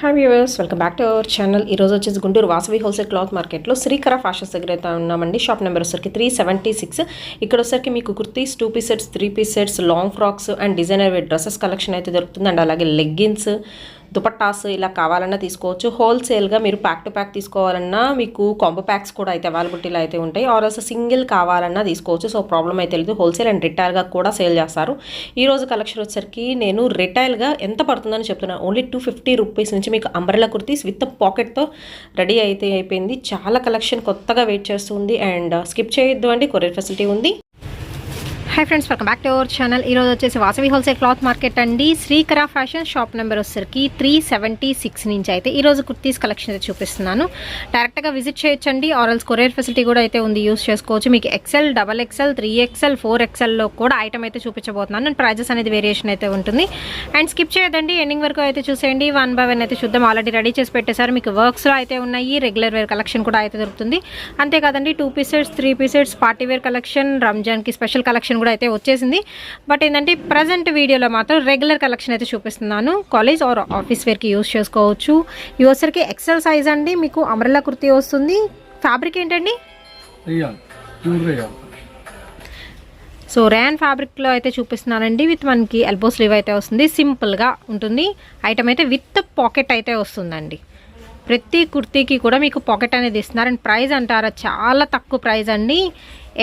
Hi viewers welcome back to our channel ఈ రోజు వచ్చేసి గుంటూరు వాసవి హోల్సేల్ క్లాత్ మార్కెట్లో శ్రీకర ఫ్యాషన్స్ దగ్గర అయితే ఉన్నామండి. షాప్ నెంబర్ వచ్చరికి త్రీ సెవెంటీ సిక్స్ ఇక్కడ వచ్చరికి మీకు kurtis two piece sets three piece sets long frocks and designer wear dresses collection అయితే దొరుకుతుంది అండ్ అలాగే లెగ్గిన్స్ దుపట్టాస్ ఇలా కావాలన్నా తీసుకోవచ్చు. హోల్సేల్గా మీరు ప్యాక్ టు ప్యాక్ తీసుకోవాలన్నా మీకు కాంబో ప్యాక్స్ కూడా అయితే అవైలబిలిటీలో అయితే ఉంటాయి. ఆర్ అసలు సింగిల్ కావాలన్నా తీసుకోవచ్చు. సో ప్రాబ్లం అయితే లేదు. హోల్సేల్ అండ్ రిటైల్గా కూడా సేల్ చేస్తారు. ఈరోజు కలెక్షన్ వచ్చేసరికి నేను రిటైల్గా ఎంత పడుతుందని చెప్తున్నాను ఓన్లీ టూ ఫిఫ్టీ రూపీస్ నుంచి మీకు అంబ్రెలా కుర్తీస్ విత్ పాకెట్తో రెడీ అయితే అయిపోయింది. చాలా కలెక్షన్ కొత్తగా వెయిట్ చేస్తుంది అండ్ స్కిప్ చేయొద్దు అండి. కొరియర్ ఫెసిలిటీ ఉంది. Hi friends welcome back to our channel ఈరోజు వచ్చేసి వాసవి హోల్సేల్ క్లాత్ మార్కెట్ అండి. శ్రీకర ఫ్యాషన్ షాప్ నెంబర్ వచ్చేసరికి త్రీ సెవెంటీ సిక్స్ నుంచి అయితే ఈరోజు కుర్తీస్ కలెక్షన్ అయితే చూపిస్తున్నాను. డైరెక్ట్గా విజిట్ చేయొచ్చండి. ఆరల్స్ కొరియర్ ఫెసిలిటీ కూడా అయితే ఉంది. యూస్ చేసుకోవచ్చు. మీకు XL double XL three XL four ఎక్సెల్లో కూడా ఐటమ్ అయితే చూపించబోతున్నాను. అండ్ ప్రైజెస్ అనేది వేరియేషన్ అయితే ఉంటుంది. అండ్ స్కిప్ చేయదండి ఎండింగ్ వరకు అయితే చూసేయండి. వన్ బై వన్ అయితే చూద్దాం. ఆల్రెడీ రెడీ చేసి పెట్టేశారు. మీకు వర్క్స్లో అయితే ఉన్నాయి. రెగ్యులర్ వేర్ కలెక్షన్ కూడా అయితే దొరుకుతుంది. అంతేకాదండి two piece sets three piece sets party wear collection రంజాన్కి special collection కూడా అయితే వచ్చేసింది. బట్ ఏంటంటే ప్రజెంట్ వీడియోలో మాత్రం రెగ్యులర్ కలెక్షన్ అయితే చూపిస్తున్నాను. కాలేజ్ ఆర్ ఆఫీస్ వేర్కి యూస్ చేసుకోవచ్చు. ఈ వచ్చరికి ఎక్సెల్ సైజ్ అండి. మీకు అమరలా కుర్తీ వస్తుంది. ఫ్యాబ్రిక్ ఏంటండి? సో ర్యాన్ ఫ్యాబ్రిక్లో అయితే చూపిస్తున్నానండి. విత్ మనకి ఎల్బో స్లీవ్ అయితే వస్తుంది. సింపుల్గా ఉంటుంది. ఐటమ్ అయితే విత్ పాకెట్ అయితే వస్తుందండి. ప్రతి కుర్తీకి కూడా మీకు పాకెట్ అనేది ఇస్తున్నారు. అండ్ ప్రైస్ అంటారా చాలా తక్కువ ప్రైస్ అండి.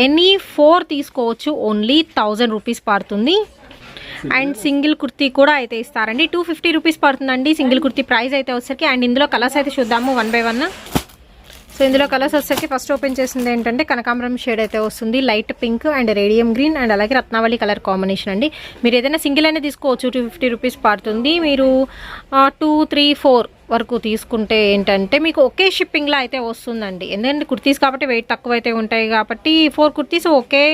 ఎనీ ఫోర్ తీసుకోవచ్చు ఓన్లీ థౌజండ్ రూపీస్ పడుతుంది. అండ్ సింగిల్ కుర్తీ కూడా అయితే ఇస్తారండి. టూ ఫిఫ్టీ రూపీస్ పడుతుందండి సింగిల్ కుర్తీ ప్రైస్ అయితే వచ్చేసరికి. అండ్ ఇందులో కలర్స్ అయితే చూద్దాము వన్ బై వన్. సో ఇందులో కలర్స్ వచ్చేసరికి ఫస్ట్ ఓపెన్ చేసింది ఏంటంటే కనకాంబరం షేడ్ అయితే వస్తుంది. Light pink and radium green and అలాగే రత్నావళి కలర్ కాంబినేషన్ అండి. మీరు ఏదైనా సింగిల్ అయినా తీసుకోవచ్చు టూ ఫిఫ్టీ రూపీస్ పడుతుంది. మీరు టూ త్రీ ఫోర్ వరకు తీసుకుంటే ఏంటంటే మీకు ఒకే షిప్పింగ్లో అయితే వస్తుందండి. ఎందుకంటే కుర్తీస్ కాబట్టి వెయిట్ తక్కువ అయితే ఉంటాయి కాబట్టి ఫోర్ కుర్తీస్ ఒకే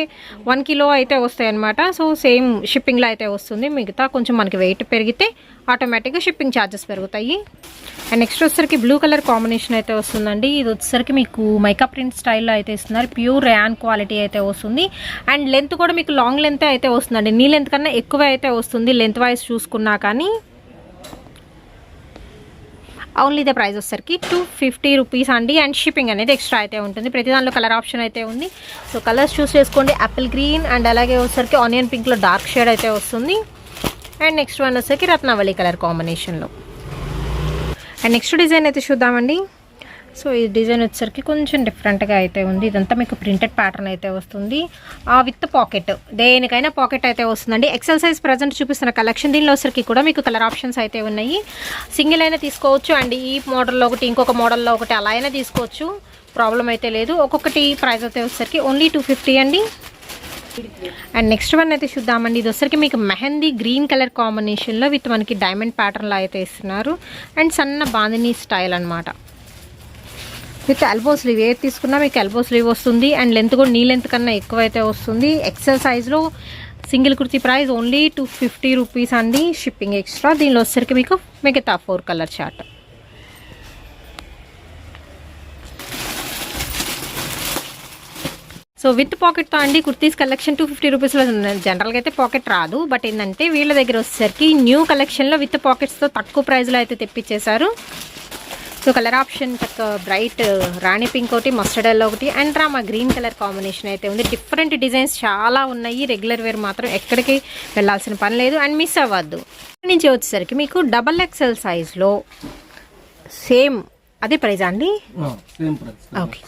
వన్ కిలో అయితే వస్తాయి అనమాట సో సేమ్ షిప్పింగ్లో అయితే వస్తుంది. మిగతా కొంచెం మనకి వెయిట్ పెరిగితే ఆటోమేటిక్గా షిప్పింగ్ ఛార్జెస్ పెరుగుతాయి. అండ్ నెక్స్ట్ వచ్చేసరికి బ్లూ కలర్ కాంబినేషన్ అయితే వస్తుందండి. ఇది వచ్చేసరికి మీకు మైకా ప్రింట్ స్టైల్లో అయితే ఇస్తున్నారు. ప్యూర్ ర్యాన్ క్వాలిటీ అయితే వస్తుంది. అండ్ లెంత్ కూడా మీకు లాంగ్ లెంత్ అయితే వస్తుందండి. నీ లెంత్ కన్నా ఎక్కువ అయితే వస్తుంది. లెంత్ వైజ్ చూసుకున్నా కానీ. ఓన్లీ ద ప్రైస్ వచ్చేసరికి టూ ఫిఫ్టీ రూపీస్ అండి. అండ్ షిప్పింగ్ అనేది ఎక్స్ట్రా అయితే ఉంటుంది. ప్రతి దానిలో కలర్ ఆప్షన్ అయితే ఉంది. సో కలర్స్ చూస్ చేసుకోండి. యాపిల్ గ్రీన్ అండ్ అలాగే వచ్చేసరికి ఆనియన్ పింక్లో డార్క్ షేడ్ అయితే వస్తుంది. అండ్ నెక్స్ట్ వన్ వచ్చేసరికి రత్నావళి కలర్ కాంబినేషన్లో అండ్ నెక్స్ట్ డిజైన్ అయితే చూద్దామండి. సో ఈ డిజైన్ వచ్చేసరికి కొంచెం డిఫరెంట్గా అయితే ఉంది. ఇదంతా మీకు ప్రింటెడ్ ప్యాటర్న్ అయితే వస్తుంది. ఆ విత్ పాకెట్. దేనికైనా పాకెట్ అయితే వస్తుందండి. ఎక్సెల్ సైజ్ ప్రజెంట్ చూపిస్తున్న కలెక్షన్ దీనిలో వచ్చరికి కూడా మీకు కలర్ ఆప్షన్స్ అయితే ఉన్నాయి. సింగిల్ అయినా తీసుకోవచ్చు. అండ్ ఈ మోడల్లో ఒకటి ఇంకొక మోడల్లో ఒకటి అలా అయినా తీసుకోవచ్చు. ప్రాబ్లం అయితే లేదు. ఒక్కొక్కటి ప్రైస్ అయితే వచ్చేసరికి ఓన్లీ టూ ఫిఫ్టీ అండి. అండ్ నెక్స్ట్ వన్ అయితే చూద్దామండి. ఇది వచ్చరికి మీకు మెహందీ గ్రీన్ కలర్ కాంబినేషన్లో విత్ మనకి డైమండ్ ప్యాటర్న్లో అయితే ఇస్తున్నారు. అండ్ సన్న బాందిని స్టైల్ అనమాట విత్ ఎల్బో స్లీవ్ ఏది తీసుకున్నా మీకు ఎల్బో స్లీవ్ వస్తుంది. అండ్ లెంత్ కూడా నీ లెంత్ కన్నా ఎక్కువ అయితే వస్తుంది ఎక్సెల్ సైజ్లో single kurti price only two fifty rupees అండి షిప్పింగ్ ఎక్స్ట్రా దీనిలో వచ్చేసరికి మీకు మిగతా four colour chart so with పాకెట్తో అండి కుర్తీస్ కలెక్షన్ టూ ఫిఫ్టీ రూపీస్లో జనరల్గా అయితే పాకెట్ రాదు. బట్ ఏంటంటే వీళ్ళ దగ్గర వచ్చేసరికి న్యూ కలెక్షన్లో విత్ పాకెట్స్తో తక్కువ ప్రైస్లో అయితే తెప్పించేశారు. సో కలర్ ఆప్షన్ చక్క బ్రైట్ రాణి పింక్ ఒకటి మస్టర్డ్ ఎల్లో ఒకటి and rama green colour combination అయితే ఉంది. డిఫరెంట్ డిజైన్స్ చాలా ఉన్నాయి. రెగ్యులర్ వేర్ మాత్రం ఎక్కడికి వెళ్ళాల్సిన పని లేదు అండ్ మిస్ అవ్వద్దు. ఇక్కడి నుంచి వచ్చేసరికి మీకు డబల్ ఎక్స్ఎల్ సైజ్లో సేమ్ అదే ప్రైజా అండి? ఓకే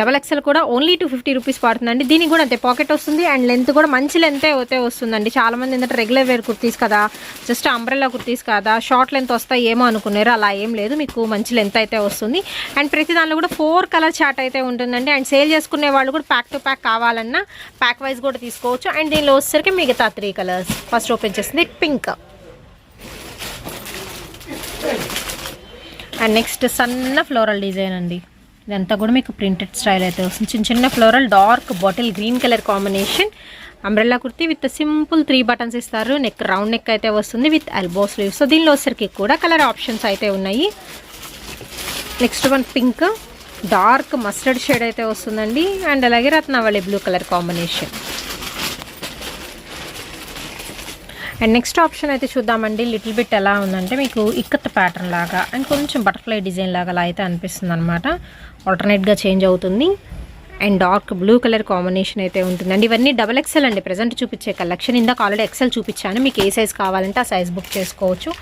డబల్ ఎక్స్ఎల్ కూడా ఓన్లీ టూ ఫిఫ్టీ రూపీస్ పడుతుందండి. దీనికి కూడా అంతే పాకెట్ వస్తుంది అండ్ లెంత్ కూడా మంచి లెంత్ అయితే వస్తుందండి. చాలామంది ఏంటంటే రెగ్యులర్ వేర్ కుర్తీస్ కదా జస్ట్ అంబ్రెల్లా కుర్తీస్ కదా షార్ట్ లెంత్ వస్తాయి ఏమో అనుకున్నారు అలా ఏం లేదు మీకు మంచి లెంత్ అయితే వస్తుంది. అండ్ ప్రతి దానిలో కూడా ఫోర్ కలర్ చార్ట్ అయితే ఉంటుందండి. అండ్ సేల్ చేసుకునే వాళ్ళు కూడా ప్యాక్ టు ప్యాక్ కావాలన్నా ప్యాక్ వైజ్ కూడా తీసుకోవచ్చు. అండ్ దీనిలో వచ్చేసరికి మిగతా త్రీ కలర్స్. ఫస్ట్ ఓపెన్ చేస్తుంది పింక్. అండ్ నెక్స్ట్ సన్న ఫ్లోరల్ డిజైన్ అండి. ఇదంతా కూడా మీకు ప్రింటెడ్ స్టైల్ అయితే వస్తుంది. చిన్న చిన్న floral dark bottle green colour combination umbrella kurti with simple three buttons ఇస్తారు. నెక్ రౌండ్ నెక్ అయితే వస్తుంది విత్ ఎల్బో స్లీవ్స్ సో దీనిలో వచ్చరికి కూడా కలర్ ఆప్షన్స్ అయితే ఉన్నాయి. Next one pink dark mustard shade అయితే వస్తుందండి. అండ్ అలాగే రత్నావళి blue colour combination and next option అయితే చూద్దామండి. లిటిల్ బిట్ ఎలా ఉందంటే మీకు ఇక్కత్ ప్యాటర్న్ లాగా అండ్ కొంచెం బటర్ఫ్లై డిజైన్ లాగా అలా అయితే అనిపిస్తుంది అనమాట ఆల్టర్నేట్గా చేంజ్ అవుతుంది. And dark blue colour combination అయితే ఉంటుందండి. ఇవన్నీ డబల్ ఎక్సెల్ అండి. ప్రజెంట్ చూపించే కలెక్షన్ ఇందాక ఆల్రెడీ ఎక్సెల్ చూపించాను. మీకు ఏ సైజ్ కావాలంటే ఆ సైజ్ బుక్ చేసుకోవచ్చు.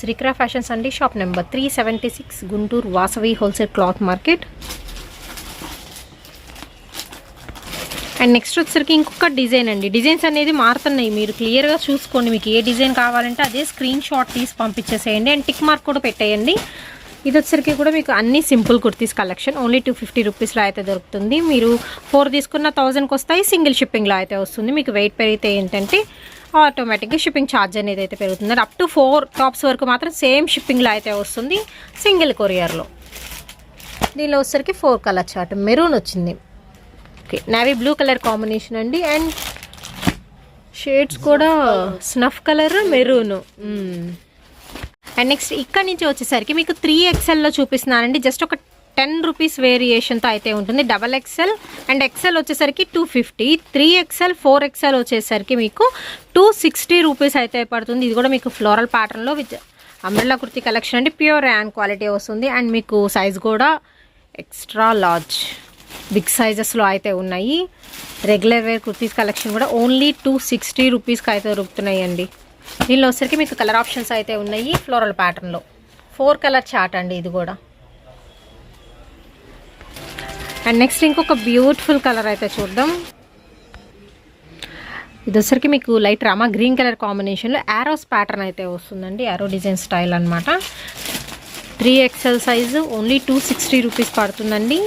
శ్రీకరా ఫ్యాషన్స్ అండి. Shop number three seventy six Guntur Vasavi wholesale cloth market and next వచ్చేసరికి ఇంకొక డిజైన్ అండి. డిజైన్స్ అనేది మారుతున్నాయి. మీరు క్లియర్గా చూసుకోండి. మీకు ఏ డిజైన్ కావాలంటే అదే స్క్రీన్ షాట్ తీసి పంపించేసేయండి. అండ్ టిక్ మార్క్ కూడా పెట్టేయండి. ఇది వచ్చేసరికి కూడా మీకు అన్ని simple kurtis collection only two fifty రూపీస్లో అయితే దొరుకుతుంది. మీరు ఫోర్ తీసుకున్న థౌజండ్కి వస్తాయి. సింగిల్ షిప్పింగ్లో అయితే వస్తుంది. మీకు వెయిట్ పెరిగితే ఏంటంటే ఆటోమేటిక్గా షిప్పింగ్ ఛార్జ్ అనేది అయితే పెరుగుతుంది. అప్ టు ఫోర్ టాప్స్ వరకు మాత్రం సేమ్ షిప్పింగ్లో అయితే వస్తుంది. సింగిల్ కొరియర్లో దీనిలో వచ్చేసరికి ఫోర్ కలర్ చార్ట్ మెరూన్ వచ్చింది. Okay navy blue colour combination అండి. అండ్ షేడ్స్ కూడా snuff colour maroon and next ఇక్కడ నుంచి వచ్చేసరికి మీకు త్రీ ఎక్స్ఎల్లో చూపిస్తున్నానండి. జస్ట్ ఒక టెన్ రూపీస్ వేరియేషన్తో అయితే ఉంటుంది. డబల్ ఎక్స్ఎల్ అండ్ ఎక్స్ఎల్ వచ్చేసరికి two fifty three XL four XL వచ్చేసరికి మీకు టూ సిక్స్టీ రూపీస్ అయితే పడుతుంది. ఇది కూడా మీకు ఫ్లోరల్ ప్యాటర్న్లో విత్ అంబ్రెల్లా కుర్తి కలెక్షన్ అండి. ప్యూర్ ర్యాన్ క్వాలిటీ వస్తుంది. అండ్ మీకు సైజ్ కూడా ఎక్స్ట్రా లార్జ్ బిగ్ సైజెస్లో అయితే ఉన్నాయి. రెగ్యులర్ వేర్ కుర్తీస్ కలెక్షన్ కూడా ఓన్లీ టూ సిక్స్టీ రూపీస్కి అయితే దొరుకుతున్నాయి అండి దీనిలో వచ్చరికి మీకు కలర్ ఆప్షన్స్ అయితే ఉన్నాయి ఫ్లోరల్ ప్యాటర్న్లో ఫోర్ కలర్ చార్ట్ అండి ఇది కూడా. అండ్ నెక్స్ట్ ఇంకొక బ్యూటిఫుల్ కలర్ అయితే చూద్దాం. ఇది వచ్చరికి మీకు లైట్ రామా గ్రీన్ కలర్ కాంబినేషన్లో యారోస్ ప్యాటర్న్ అయితే వస్తుందండి. యారో డిజైన్ స్టైల్ అనమాట three XL size only two sixty rupees పడుతుందండి.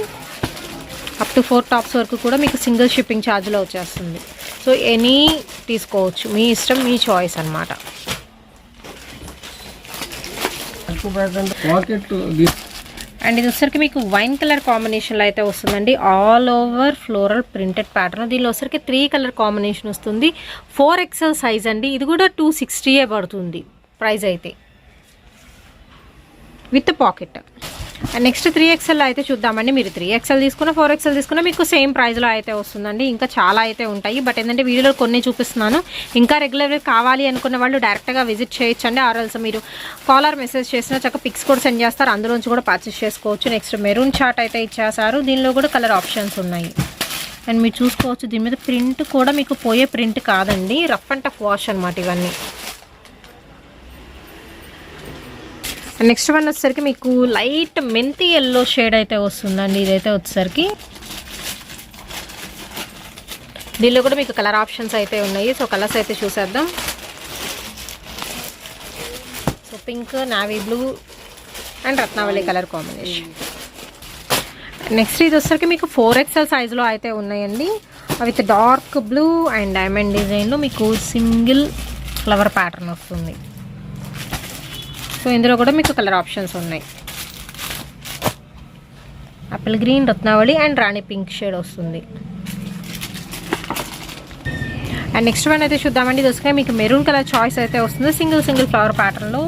అప్ టు ఫోర్ టాప్స్ వరకు కూడా మీకు సింగిల్ షిప్పింగ్ ఛార్జ్లో వచ్చేస్తుంది. సో ఎనీ తీసుకోవచ్చు. మీ ఇష్టం మీ చాయిస్ అనమాట అండ్ ఇది వచ్చరికి మీకు వైన్ కలర్ కాంబినేషన్లో అయితే వస్తుందండి. All over floral printed pattern. దీనిలో వచ్చరికి త్రీ కలర్ కాంబినేషన్ వస్తుంది. ఫోర్ ఎక్స్ఎల్ సైజ్ అండి. ఇది కూడా టూ సిక్స్టీయే పడుతుంది ప్రైస్ అయితే. With pocket. Next three XL అయితే చూద్దామండి. మీరు త్రీ ఎక్స్ఎల్ తీసుకున్న ఫోర్ ఎక్స్ఎల్ తీసుకున్న మీకు సేమ్ ప్రైస్లో అయితే వస్తుందండి. ఇంకా చాలా అయితే ఉంటాయి. బట్ ఏంటంటే వీడియోలో కొన్ని చూపిస్తున్నాను. ఇంకా రెగ్యులర్ కావాలి అనుకున్న వాళ్ళు డైరెక్ట్గా విజిట్ చేయొచ్చండి. ఆర్ఎల్స్ మీరు కాలర్ మెసేజ్ చేసినా చక్క పిక్స్ కూడా సెండ్ చేస్తారు. అందులోంచి కూడా పర్చేస్ చేసుకోవచ్చు. నెక్స్ట్ మెరూన్ చార్ట్ అయితే ఇచ్చేసారు దీనిలో కూడా కలర్ ఆప్షన్స్ ఉన్నాయి. అండ్ మీరు చూసుకోవచ్చు. దీని మీద ప్రింట్ కూడా మీకు పోయే ప్రింట్ కాదండి. రఫ్ అండ్ టఫ్ వాష్ అనమాట ఇవన్నీ అండ్ నెక్స్ట్ వన్ వచ్చేసరికి మీకు లైట్ మెంతి ఎల్లో షేడ్ అయితే వస్తుందండి. ఇదైతే వచ్చేసరికి. దీనిలో కూడా మీకు కలర్ ఆప్షన్స్ అయితే ఉన్నాయి. సో కలర్స్ అయితే చూసేద్దాం. So pink navy blue and Ratnavali colour combination. Next ఇది వచ్చేసరికి మీకు ఫోర్ ఎక్స్ఎల్ సైజులో అయితే ఉన్నాయండి. With dark blue and diamond డిజైన్లో మీకు సింగిల్ ఫ్లవర్ ప్యాటర్న్ వస్తుంది. సో ఇందులో కూడా మీకు కలర్ ఆప్షన్స్ ఉన్నాయి. Apple green Ratnavali and rani pink shade వస్తుంది. అండ్ నెక్స్ట్ వన్ అయితే చూద్దామండి. ఇది మీకు మెరూన్ కలర్ చాయిస్ అయితే వస్తుంది. సింగిల్ సింగిల్ ఫ్లవర్ ప్యాటర్న్లో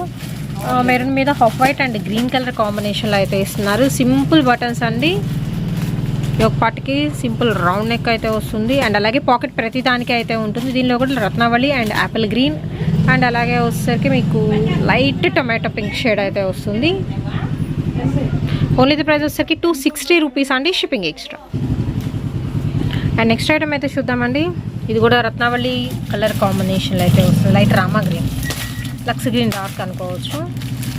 మెరూన్ మీద half white and green colour కాంబినేషన్లో అయితే ఇస్తున్నారు. సింపుల్ బటన్స్ అండి. ఒక పాటికి సింపుల్ రౌండ్ నెక్ అయితే వస్తుంది. అండ్ అలాగే పాకెట్ ప్రతి దానికి అయితే ఉంటుంది. దీనిలో కూడా రత్నావళి అండ్ యాపిల్ గ్రీన్ అండ్ అలాగే వచ్చేసరికి మీకు లైట్ టొమాటో పింక్ షేడ్ అయితే వస్తుంది. ఓన్లీ ది ప్రైస్ వచ్చేసరికి టూ సిక్స్టీ రూపీస్ అండి shipping extra. And next item అయితే చూద్దామండి. ఇది కూడా రత్నావళి కలర్ కాంబినేషన్లో అయితే వస్తుంది. Light Rama green. Lux green dark అనుకోవచ్చు.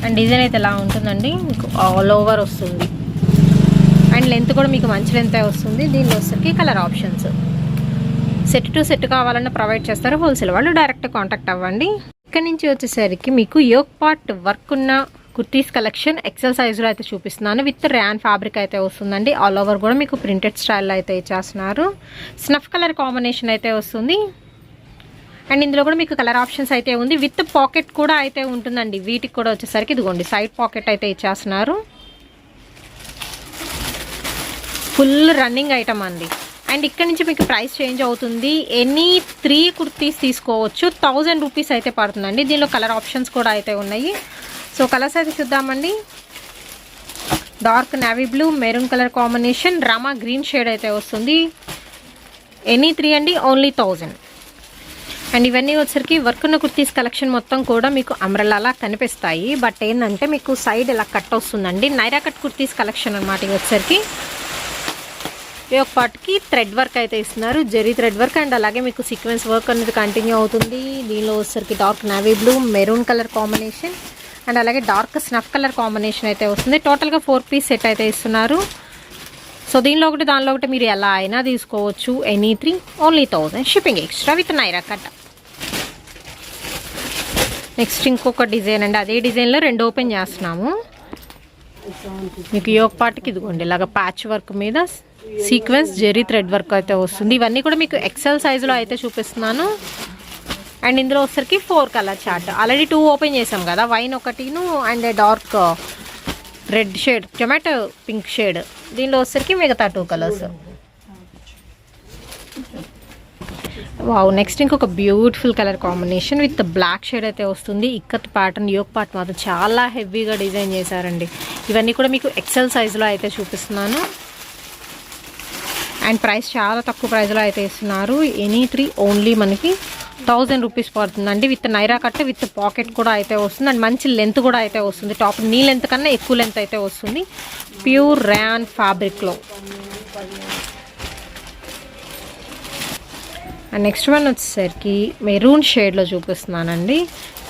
అండ్ డిజైన్ అయితే ఎలా ఉంటుందండి? మీకు ఆల్ ఓవర్ వస్తుంది. అండ్ లెంత్ కూడా మీకు మంచి లెంత్ వస్తుంది. దీనిలో వచ్చేసరికి colour options. Set to set కావాలన్నా ప్రొవైడ్ చేస్తారు? హోల్సేల్ వాళ్ళు డైరెక్ట్ కాంటాక్ట్ అవ్వండి. ఇక్కడ నుంచి వచ్చేసరికి మీకు యోక్ పార్ట్ వర్క్ ఉన్న కుర్తీస్ కలెక్షన్ ఎక్సెల్ సైజులో అయితే చూపిస్తున్నాను. విత్ ర్యాన్ ఫ్యాబ్రిక్ అయితే వస్తుందండి. ఆల్ ఓవర్ కూడా మీకు ప్రింటెడ్ స్టైల్లో అయితే ఇచ్చేస్తున్నారు. స్నఫ్ కలర్ కాంబినేషన్ అయితే వస్తుంది. అండ్ ఇందులో కూడా మీకు కలర్ ఆప్షన్స్ అయితే ఉంది. విత్ పాకెట్ కూడా అయితే ఉంటుందండి. వీటికి కూడా వచ్చేసరికి ఇదిగోండి సైడ్ పాకెట్ అయితే ఇచ్చేస్తున్నారు. ఫుల్ రన్నింగ్ ఐటమ్ అండి. అండ్ ఇక్కడ నుంచి మీకు ప్రైస్ చేంజ్ అవుతుంది. ఎనీ త్రీ కుర్తీస్ తీసుకోవచ్చు. థౌజండ్ రూపీస్ అయితే పడుతుందండి. దీనిలో కలర్ ఆప్షన్స్ కూడా అయితే ఉన్నాయి. సో కలర్స్ అయితే చూద్దామండి. Dark navy blue maroon colour combination Rama green shade అయితే వస్తుంది. ఎనీ త్రీ అండి ఓన్లీ థౌజండ్. అండ్ ఇవన్నీ వచ్చరికి వర్క్ ఉన్న కుర్తీస్ కలెక్షన్ మొత్తం కూడా మీకు అమ్రలాలా కనిపిస్తాయి. బట్ ఏంటంటే మీకు సైడ్ ఇలా కట్ వస్తుందండి. నైరా కట్ కుర్తీస్ కలెక్షన్ అనమాట ఇవి వచ్చరికి ఈ ఒక పార్ట్కి థ్రెడ్ వర్క్ అయితే ఇస్తున్నారు. జెరీ థ్రెడ్ వర్క్ అండ్ అలాగే మీకు సీక్వెన్స్ వర్క్ అనేది కంటిన్యూ అవుతుంది. దీనిలో వచ్చేసరికి dark navy blue maroon colour combination and అలాగే డార్క్ స్నఫ్ కలర్ కాంబినేషన్ అయితే వస్తుంది. టోటల్గా ఫోర్ పీస్ సెట్ అయితే ఇస్తున్నారు. సో దీనిలో ఒకటి దానిలో ఒకటి మీరు ఎలా అయినా తీసుకోవచ్చు. Any three only thousand shipping extra with Naira cut next ఇంకొక డిజైన్ అండి. అదే డిజైన్లో రెండు ఓపెన్ చేస్తున్నాము. మీకు యోగ పార్ట్కి ఇదిగోండి. ఇలాగ ప్యాచ్ వర్క్ మీద సీక్వెన్స్ జెరీ థ్రెడ్ వర్క్ అయితే వస్తుంది. ఇవన్నీ కూడా మీకు ఎక్సెల్ సైజులో అయితే చూపిస్తున్నాను. అండ్ ఇందులో వచ్చరికి four colour chart already two open చేసాం కదా wine ఒకటిను and dark red shade tomato pink shade దీనిలో వచ్చరికి మిగతా టూ కలర్స్ వావ్ నెక్స్ట్ ఇంకొక beautiful colour combination with black shade అయితే వస్తుంది. ఇక్కత్ ప్యాటర్న్ యోక్ పార్ట్ మాత్రం చాలా హెవీగా డిజైన్ చేశారండి. ఇవన్నీ కూడా మీకు ఎక్సెల్ సైజులో అయితే చూపిస్తున్నాను. అండ్ ప్రైస్ చాలా తక్కువ ప్రైస్లో అయితే ఇస్తున్నారు. ఎనీ త్రీ ఓన్లీ మనకి థౌజండ్ రూపీస్ పడుతుందండి. With Naira cut with pocket కూడా అయితే వస్తుంది. అండ్ మంచి లెంత్ కూడా అయితే వస్తుంది. టాప్ నీ లెంత్ కన్నా ఎక్కువ లెంత్ అయితే వస్తుంది. ప్యూర్ ర్యాన్ ఫ్యాబ్రిక్లో అండ్ నెక్స్ట్ వన్ వచ్చేసరికి మెరూన్ షేడ్లో చూపిస్తున్నానండి.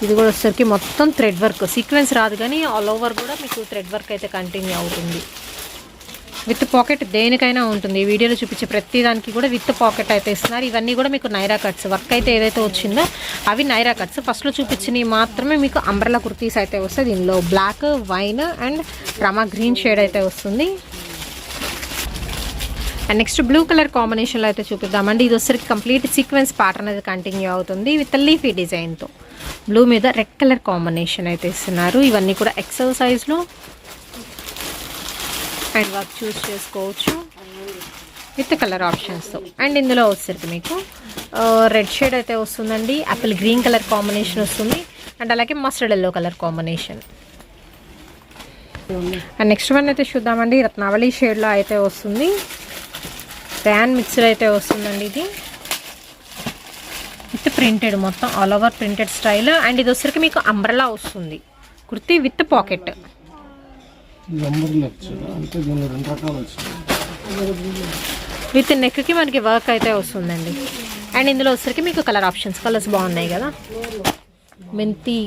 ఇది కూడా వచ్చేసరికి మొత్తం థ్రెడ్ వర్క్ సీక్వెన్స్ రాదు కానీ ఆల్ ఓవర్ కూడా మీకు థ్రెడ్ వర్క్ అయితే కంటిన్యూ అవుతుంది. విత్ పాకెట్ దేనికైనా ఉంటుంది. ఈ వీడియోలో చూపించే ప్రతి దానికి కూడా విత్ పాకెట్ అయితే ఇస్తున్నారు. ఇవన్నీ కూడా మీకు నైరా కట్స్ వర్క్ అయితే ఏదైతే వచ్చిందో అవి నైరా కట్స్. ఫస్ట్లో చూపించినవి మాత్రమే మీకు అంబ్రలా కుర్తీస్ అయితే వస్తాయి. దీనిలో black wine and Rama green shade అయితే వస్తుంది. అండ్ నెక్స్ట్ బ్లూ కలర్ కాంబినేషన్లో అయితే చూపిద్దామండి. ఇది వచ్చరికి కంప్లీట్ సీక్వెన్స్ ప్యాటర్న్ అనేది కంటిన్యూ అవుతుంది విత్ లీఫీ డిజైన్తో బ్లూ మీద రెడ్ కలర్ కాంబినేషన్ అయితే ఇస్తున్నారు. ఇవన్నీ కూడా ఎక్సర్సైజ్లో అండ్ వర్క్ చూస్ చేసుకోవచ్చు. విత్ కలర్ ఆప్షన్స్ అండ్ ఇందులో వచ్చేసరికి మీకు రెడ్ షేడ్ అయితే వస్తుందండి యాపిల్ గ్రీన్ కలర్ కాంబినేషన్ వస్తుంది అండ్ అలాగే mustard yellow colour combination and next one అయితే చూద్దామండి రత్నావళి షేడ్లో అయితే వస్తుంది. ప్యాన్ మిక్సర్ అయితే వస్తుందండి ఇది. విత్ ప్రింటెడ్ మొత్తం all over printed style and ఇది వచ్చరికి మీకు అంబ్రలా వస్తుంది. కుర్తీ విత్ పాకెట్ అంటే దీనిలో రెండు రకాలు వచ్చాయి విత్ నెక్కి మనకి వర్క్ అయితే వస్తుందండి. అండ్ ఇందులో వచ్చరికి మీకు కలర్ ఆప్షన్స్ కలర్స్ బాగున్నాయి కదా? మెంతి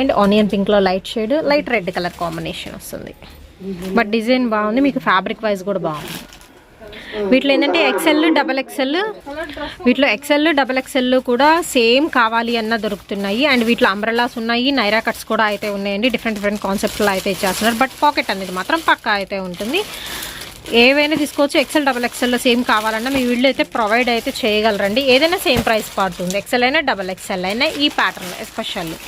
and onion పింక్లో light shade light red colour combination వస్తుంది. బట్ డిజైన్ బాగుంది మీకు ఫ్యాబ్రిక్ వైజ్ కూడా బాగుంది. వీటిలో ఏంటంటే ఎక్సెల్ డబల్ ఎక్సెల్ వీటిలో ఎక్సెల్ డబల్ ఎక్సెల్ కూడా సేమ్ కావాలి అన్న దొరుకుతున్నాయి. అండ్ వీటిలో అంబ్రెలాస్ ఉన్నాయి. నైరా కట్స్ కూడా అయితే ఉన్నాయండి. డిఫరెంట్ డిఫరెంట్ కాన్సెప్ట్లో అయితే ఇచ్చేస్తున్నారు. బట్ పాకెట్ అనేది మాత్రం పక్కా అయితే ఉంటుంది. ఏవైనా తీసుకోవచ్చు. ఎక్సెల్ డబల్ ఎక్సెల్లో సేమ్ కావాలన్నా మీ వీళ్ళు అయితే ప్రొవైడ్ అయితే చేయగలరండి. ఏదైనా సేమ్ ప్రైస్ పడుతుంది ఎక్సెల్ అయినా డబల్ ఎక్సెల్ అయినా ఈ pattern especially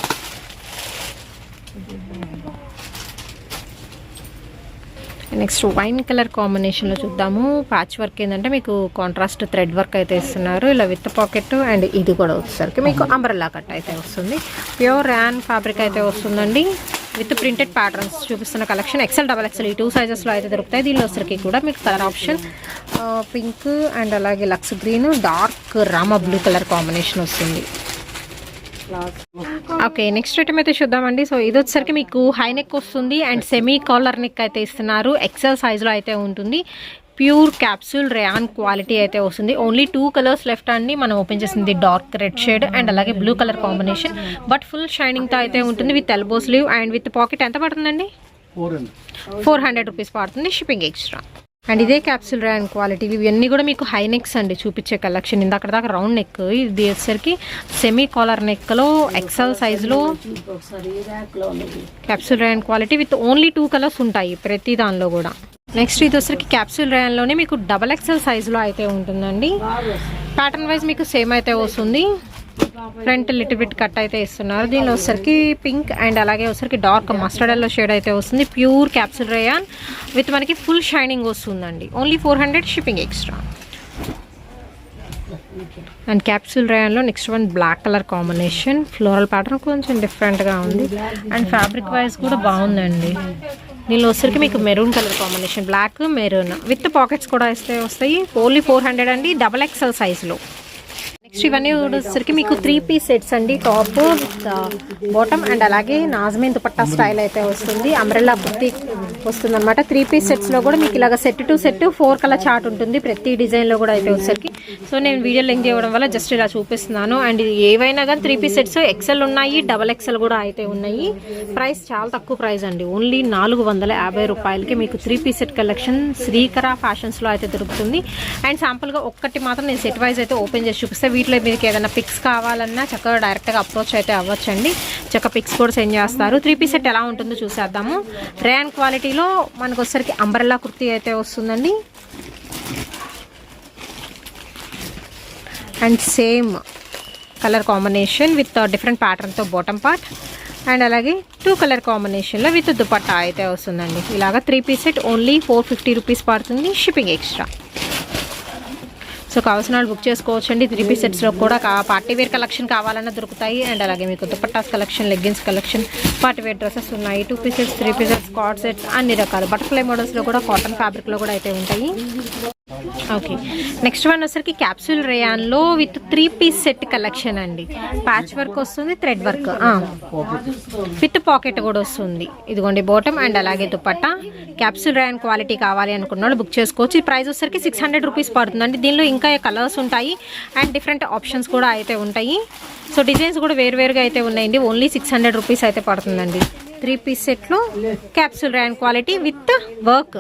next wine colour కాంబినేషన్లో చూద్దాము. ప్యాచ్ వర్క్ ఏంటంటే మీకు కాంట్రాస్ట్ థ్రెడ్ వర్క్ అయితే ఇస్తున్నారు. ఇలా విత్ పాకెట్ అండ్ ఇది కూడా వచ్చేసరికి మీకు అంబ్రల్లా కట్ అయితే వస్తుంది. ప్యూర్ ర్యాన్ ఫ్యాబ్రిక్ అయితే వస్తుందండి. విత్ ప్రింటెడ్ ప్యాటర్న్స్ చూపిస్తున్న కలెక్షన్ ఎక్సెల్ డబల్ ఎక్సెల్ ఈ టూ సైజెస్లో అయితే దొరుకుతాయి. దీనిలో వచ్చరికి కూడా మీకు కలర్ ఆప్షన్ పింక్ అండ్ అలాగే lux green dark Rama blue colour combination వస్తుంది. ఓకే నెక్స్ట్ ఐటమ్ అయితే చూద్దామండి. సో ఇది వచ్చేసరికి మీకు హై నెక్ వస్తుంది అండ్ సెమీ కాలర్ నెక్ అయితే ఇస్తున్నారు. ఎక్సెల్ సైజ్లో అయితే ఉంటుంది. ప్యూర్ క్యాప్సూల్ రేయాన్ క్వాలిటీ అయితే వస్తుంది. ఓన్లీ టూ కలర్స్ లెఫ్ట్ అండి. మనం ఓపెన్ చేసింది డార్క్ రెడ్ షేడ్ అండ్ అలాగే blue colour combination but full షైనింగ్తో అయితే ఉంటుంది with elbow sleeve and with pocket ఎంత పడుతుందండి? ఫోర్ హండ్రెడ్ రూపీస్ పడుతుంది. షిప్పింగ్ ఎక్స్ట్రా అండ్ ఇదే క్యాప్సూల్ ర్యాన్ క్వాలిటీ ఇవన్నీ కూడా మీకు హై నెక్స్ అండి చూపించే కలెక్షన్ ఇందాక దాకా రౌండ్ నెక్ ఇది వచ్చేసరికి సెమీ కాలర్ నెక్లో ఎక్సెల్ సైజులో capsule rayon quality with only two colours ఉంటాయి ప్రతి దానిలో కూడా. నెక్స్ట్ ఇది వచ్చరికి క్యాప్సూల్ ర్యాన్లోనే మీకు డబల్ ఎక్సెల్ సైజులో అయితే ఉంటుందండి. ప్యాటర్న్ వైజ్ మీకు సేమ్ అయితే వస్తుంది. ఫ్రంట్ లిటిల్ బిట్ కట్ అయితే ఇస్తున్నారు. దీనిలో వచ్చరికి పింక్ అండ్ అలాగే వచ్చరికి డార్క్ మస్టర్డ్ ఎల్లో షేడ్ అయితే వస్తుంది. ప్యూర్ క్యాప్సిల్ రేయాన్ విత్ మనకి ఫుల్ షైనింగ్ వస్తుందండి. Only four hundred shipping extra and capsule రేయాన్లో next one black colour combination floral pattern కొంచెం డిఫరెంట్గా ఉంది. అండ్ ఫ్యాబ్రిక్ వైజ్ కూడా బాగుందండి. దీనిలో వచ్చరికి మీకు maroon colour combination black maroon with pockets కూడా ఇస్తే వస్తాయి. ఓన్లీ ఫోర్ హండ్రెడ్ అండి. డబల్ ఎక్సెల్ సైజులో నెక్స్ట్ ఇవన్నీ వచ్చేసరికి మీకు త్రీ పీస్ సెట్స్ అండి. టాప్ బాటమ్ అండ్ అలాగే నాజమీన్ దుపట్టా స్టైల్ అయితే వస్తుంది. అంబ్రెల్లా బుద్ధి వస్తుంది అనమాట త్రీ పీస్ సెట్స్లో కూడా మీకు ఇలాగ set to set four colour chart ఉంటుంది. ప్రతి డిజైన్లో కూడా అయితే వచ్చేసరికి. సో నేను వీడియో లింక్ చేయడం వల్ల జస్ట్ ఇలా చూపిస్తున్నాను. అండ్ ఏవైనా కానీ త్రీ పీస్ సెట్స్ ఎక్సెల్ ఉన్నాయి. డబల్ ఎక్సెల్ కూడా అయితే ఉన్నాయి. ప్రైస్ చాలా తక్కువ ప్రైస్ అండి. ఓన్లీ నాలుగు వందల యాభై రూపాయలకి మీకు three piece set collection Srikara ఫ్యాషన్స్లో అయితే దొరుకుతుంది. అండ్ శాంపుల్గా ఒక్కటి మాత్రం నేను సెట్ వైజ్ అయితే ఓపెన్ చేసి చూపిస్తే. వీటిలో మీకు ఏదైనా పిక్స్ కావాలన్నా చక్కగా డైరెక్ట్గా అప్రోచ్ అయితే అవ్వచ్చండి. చక్కగా పిక్స్ కూడా సెండ్ చేస్తారు. త్రీ పీస్ సెట్ ఎలా ఉంటుందో చూసేద్దాము. రేన్ క్వాలిటీలో మనకు వచ్చరికి అంబ్రెల్లా కుర్తీ అయితే వస్తుందండి. And same colour combination with different ప్యాటర్న్తో bottom part and అలాగే టూ కలర్ కాంబినేషన్లో విత్ దుపట్టా అయితే వస్తుందండి. ఇలాగ three piece set only four fifty rupees పడుతుంది షిప్పింగ్ ఎక్స్ట్రా సో కావాల్సిన వాళ్ళు బుక్ చేసుకోవచ్చు అండి త్రీ పీస్ సెట్స్లో కూడా పార్టీ వేర్ కలెక్షన్ కావాలన్నా దొరుకుతాయి. అండ్ అలాగే మీకు dupattas collection leggings collection party wear dresses ఉన్నాయి. Two pieces three pieces cord sets అన్ని రకాలు. బటర్ఫ్లై మోడల్స్లో కూడా కాటన్ ఫ్యాబ్రిక్లో కూడా అయితే ఉంటాయి. ఓకే నెక్స్ట్ వన్ వచ్చరికి capsule రేయాన్లో with three piece set collection అండి. ప్యాచ్ వర్క్ వస్తుంది థ్రెడ్ వర్క్ విత్ పాకెట్ కూడా వస్తుంది. ఇదిగోండి బాటమ్ అండ్ అలాగే దుపట్టా. క్యాప్సూల్ రేయాన్ క్వాలిటీ కావాలి అనుకున్న వాళ్ళు బుక్ చేసుకోవచ్చు. ఈ ప్రైస్ వచ్చరికి సిక్స్ హండ్రెడ్ రూపీస్ పడుతుందండి. దీనిలో ఇంకా కలర్స్ ఉంటాయి అండ్ డిఫరెంట్ ఆప్షన్స్ కూడా అయితే ఉంటాయి. సో డిజైన్స్ కూడా వేరువేరుగా అయితే ఉన్నాయండి. ఓన్లీ సిక్స్ హండ్రెడ్ రూపీస్ అయితే పడుతుందండి. త్రీ పీస్ సెట్లో capsule rayon quality with work